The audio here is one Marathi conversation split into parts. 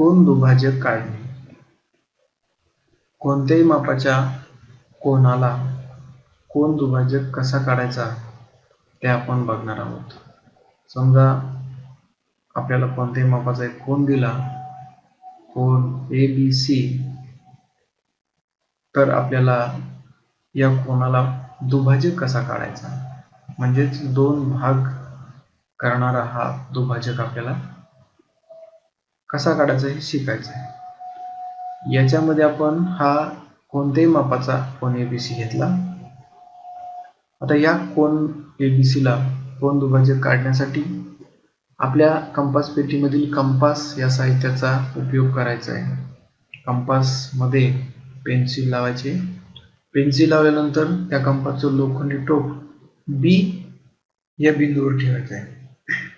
कोन दुभाजक काढणे कोणत्याही मापाच्या कोणाला कोण दुभाजक कसा काढायचा ते आपण बघणार आहोत. समजा आपल्याला कोणत्याही मापाचा एक कोण दिला कोण ए बी सी तर आपल्याला या कोणाला दुभाजक कसा काढायचा? म्हणजेच दोन भाग करणारा हा दुभाजक आपल्याला कसा काढायचा हे शिकायचं आहे. याच्यामध्ये आपण हा कोणत्याही मापाचा कोण एबीसी घेतला. आता या कोण एबीसीला ला दुभाजक काढण्यासाठी आपल्या कंपास पेटीमधील कंपास या साहित्याचा उपयोग करायचा आहे. कंपासमध्ये पेन्सिल लावायचे. पेन्सिल लावल्यानंतर त्या कंपासचं लोखंडी टोक बी या बिंदूवर ठेवायचं आहे.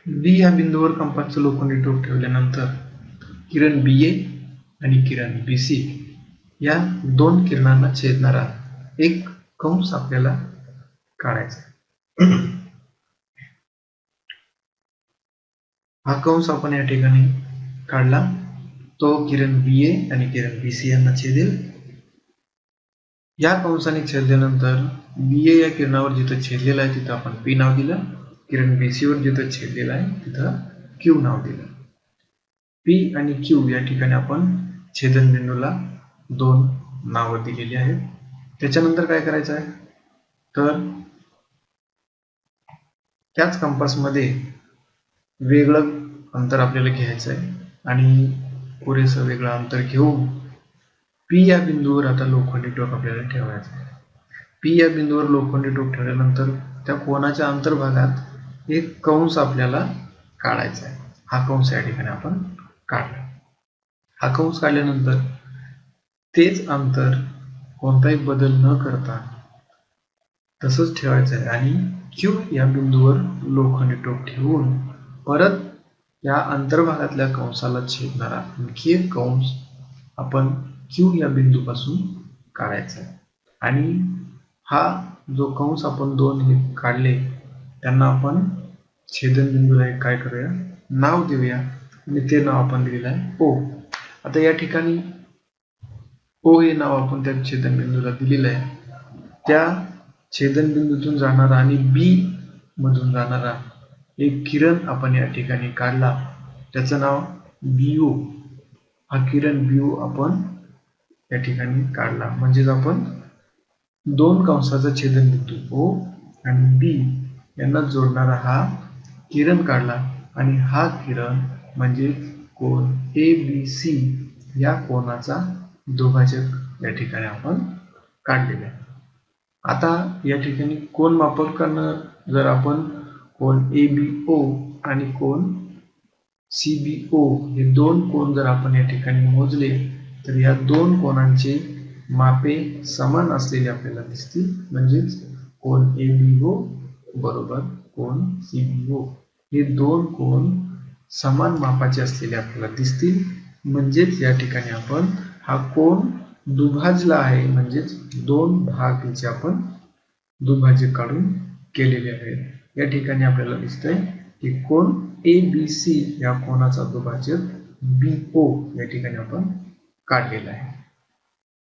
बी या बिंदूवर कंपासचं लोखंडी टोक ठेवल्यानंतर किरण बी ए आणि किरण बी सी या दोन किरणांना छेदणारा एक कंस आपल्याला काढायचा हा कंस आपण या ठिकाणी काढला. तो किरण बी ए आणि किरण बी सी यांना छेदेल. या कंसाने छेदल्यानंतर बी ए या किरणावर जिथं छेदलेलं आहे तिथं आपण पी नाव दिलं. किरण बी सी वर जिथं छेदलेलं आहे तिथं क्यू नाव दिलं. पी आणि क्यू या ठिकाणी आपण छेदनबिंदूला दोन नावं दिलेली आहेत. त्याच्यानंतर काय करायचं आहे? तर त्याच कंपासमध्ये वेगळं अंतर आपल्याला घ्यायचं आहे आणि पुरेसं वेगळं अंतर घेऊन पी या बिंदूवर आता लोखंडी टोक आपल्याला ठेवायचं आहे. पी या बिंदूवर लोखंडी टोक ठेवल्यानंतर त्या कोणाच्या अंतर्भागात एक कंस आपल्याला काढायचा आहे. हा कंस या ठिकाणी आपण काढला. हा कंस काढल्यानंतर तेच अंतर कोणताही बदल न करता तसंच ठेवायचं आहे. आणि क्यू या बिंदूवर लोखंडी टोक ठेवून परत या अंतर्भागातल्या कंसाला छेदणारा आणखी एक कंस आपण क्यू या बिंदूपासून काढायचा आहे. आणि हा जो कंस आपण दोन हे काढले त्यांना आपण छेदनबिंदूला एक काय करूया? नाव देऊया. आणि ते नाव आपण दिलेलं आहे. ओ आता या ठिकाणी ओ हे नाव आपण त्या छेदनबिंदूला दिलेलं आहे. त्या छेदनबिंदूतून जाणारा आणि बी मधून जाणारा एक किरण आपण या ठिकाणी काढला. त्याचं नाव बीओ हा किरण बीओ आपण या ठिकाणी काढला. म्हणजेच आपण दोन कंसाचा छेदनबिंदू ओ आणि बी यांना जोडणारा हा किरण काढला. आणि हा किरण म्हणजे कोण ए बी सी या कोणाचा दुभाजक या ठिकाणी आपण काढलेला आहे. आता या ठिकाणी कोण मापक करणं जर आपण कोण ए बी ओ आणि कोण सी बी ओ हे दोन कोण जर आपण या ठिकाणी मोजले तर या दोन कोणांचे मापे समान असलेले आपल्याला दिसतील. म्हणजेच कोण ए बी ओ बरोबर कोण सी बी ओ हे दोन कोण समान मापाचे असलेले आपल्याला दिसतील. म्हणजेच या ठिकाणी आपण हा कोण दुभाजला आहे. म्हणजेच दोन भाग याचे आपण दुभाजे काढून केलेले आहेत. या ठिकाणी आपल्याला दिसतंय की कोण ए बी सी या कोणाचा दुभाजक बी ओ या ठिकाणी आपण काढलेला आहे.